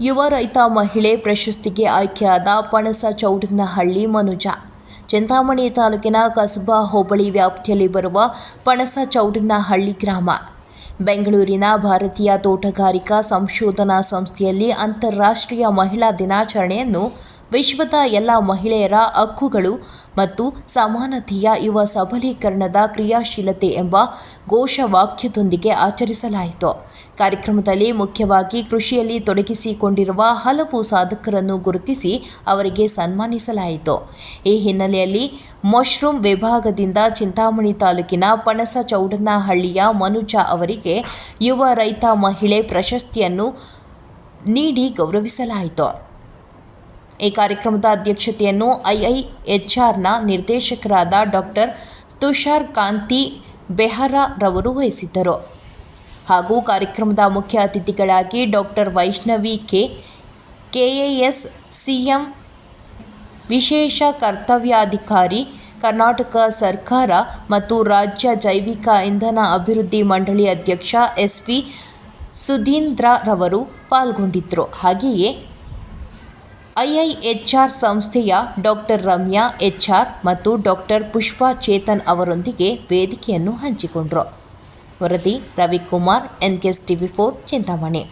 ಯುವ ರೈತ ಮಹಿಳೆ ಪ್ರಶಸ್ತಿಗೆ ಆಯ್ಕೆಯಾದ ಪಣಸ ಚೌಡನಹಳ್ಳಿ ಮನುಜ. ಚಿಂತಾಮಣಿ ತಾಲೂಕಿನ ಕಸಬಾ ಹೋಬಳಿ ವ್ಯಾಪ್ತಿಯಲ್ಲಿ ಬರುವ ಪಣಸ ಚೌಡನಹಳ್ಳಿ ಗ್ರಾಮ. ಬೆಂಗಳೂರಿನ ಭಾರತೀಯ ತೋಟಗಾರಿಕಾ ಸಂಶೋಧನಾ ಸಂಸ್ಥೆಯಲ್ಲಿ ಅಂತಾರಾಷ್ಟ್ರೀಯ ಮಹಿಳಾ ದಿನಾಚರಣೆಯನ್ನು ವಿಶ್ವದ ಎಲ್ಲ ಮಹಿಳೆಯರ ಹಕ್ಕುಗಳು ಮತ್ತು ಸಮಾನತೆಯ ಯುವ ಸಬಲೀಕರಣದ ಕ್ರಿಯಾಶೀಲತೆ ಎಂಬ ಘೋಷವಾಕ್ಯದೊಂದಿಗೆ ಆಚರಿಸಲಾಯಿತು. ಕಾರ್ಯಕ್ರಮದಲ್ಲಿ ಮುಖ್ಯವಾಗಿ ಕೃಷಿಯಲ್ಲಿ ತೊಡಗಿಸಿಕೊಂಡಿರುವ ಹಲವು ಸಾಧಕರನ್ನು ಗುರುತಿಸಿ ಅವರಿಗೆ ಸನ್ಮಾನಿಸಲಾಯಿತು. ಈ ಹಿನ್ನೆಲೆಯಲ್ಲಿ ಮಶ್ರೂಮ್ ವಿಭಾಗದಿಂದ ಚಿಂತಾಮಣಿ ತಾಲೂಕಿನ ಪಣಸ ಚೌಡನಹಳ್ಳಿಯ ಮನುಜ ಅವರಿಗೆ ಯುವ ರೈತ ಮಹಿಳೆ ಪ್ರಶಸ್ತಿಯನ್ನು ನೀಡಿ ಗೌರವಿಸಲಾಯಿತು. ಈ ಕಾರ್ಯಕ್ರಮದ ಅಧ್ಯಕ್ಷತೆಯನ್ನು ಐಐಎಚ್ಆರ್ನ ನಿರ್ದೇಶಕರಾದ ಡಾಕ್ಟರ್ ತುಷಾರ್ ಕಾಂತಿ ಬೆಹರಾ ರವರು ವಹಿಸಿದ್ದರು. ಹಾಗೂ ಕಾರ್ಯಕ್ರಮದ ಮುಖ್ಯ ಅತಿಥಿಗಳಾಗಿ doctor Vaishnavi K, KAS CM, ವಿಶೇಷ ಕರ್ತವ್ಯಾಧಿಕಾರಿ, ಕರ್ನಾಟಕ ಸರ್ಕಾರ ಮತ್ತು ರಾಜ್ಯ ಜೈವಿಕ ಇಂಧನ ಅಭಿವೃದ್ಧಿ ಮಂಡಳಿ ಅಧ್ಯಕ್ಷ ಎಸ್ ಪಿ ಸುಧೀಂದ್ರರವರು ಪಾಲ್ಗೊಂಡಿದ್ದರು. ಹಾಗೆಯೇ ಐಐಎಚ್ಆರ್ ಸಂಸ್ಥೆಯ ಡಾಕ್ಟರ್ ರಮ್ಯಾ ಎಚ್ಆರ್ ಮತ್ತು ಡಾಕ್ಟರ್ ಪುಷ್ಪಾ ಚೇತನ್ ಅವರೊಂದಿಗೆ ವೇದಿಕೆಯನ್ನು ಹಂಚಿಕೊಂಡರು. ವರದಿ Ravikumar NKS TV four, Chintamani.